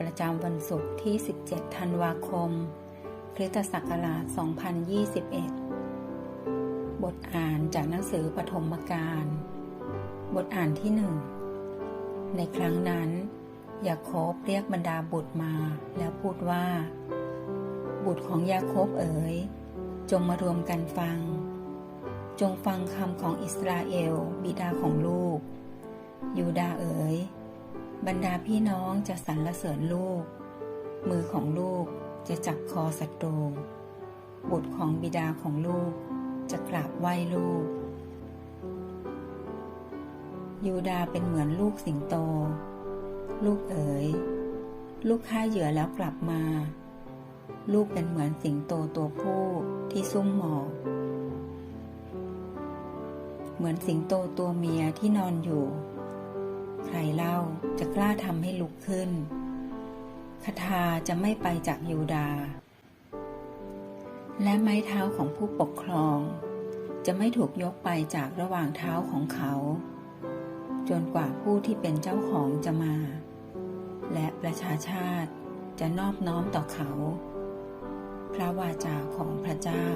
ประจำวันศุกร์ที่ 17 ธันวาคม คริสตศักราช 2021 บทอ่านจากหนังสือปฐมกาล บทอ่านที่หนึ่ง ในครั้งนั้น ยาโคบเรียกบรรดาบุตรมาแล้วพูดว่า บุตรของยาโคบเอ๋ย จงมารวมกันฟัง จงฟังคำของอิสราเอลบิดาของลูก ยูดาเอ๋ บรรดาพี่น้องจะสรรเสริญลูก มือของลูกจะจับคอศัตรู บุตรของบิดาของลูกจะกราบไหว้ลูก ยูดาเป็นเหมือนลูกสิงโต ลูกเอ๋ย ลูกฆ่าเหยื่อแล้วกลับมา ลูกเป็นเหมือนสิงโตตัวผู้ที่ซุ่มหมอบเหมือนสิงโตตัวเมียที่นอนอยู่ ใครเล่าจะกล้าทำให้ลุกขึ้นคาทาจะไม่ไปจากยูดา และไม้เท้าของผู้ปกครอง จะไม่ถูกยกไปจากระหว่างเท้าของเขา จนกว่าผู้ที่เป็นเจ้าของจะมา และประชาชาติจะนอบน้อมต่อเขา พระวาจาของพระเจ้า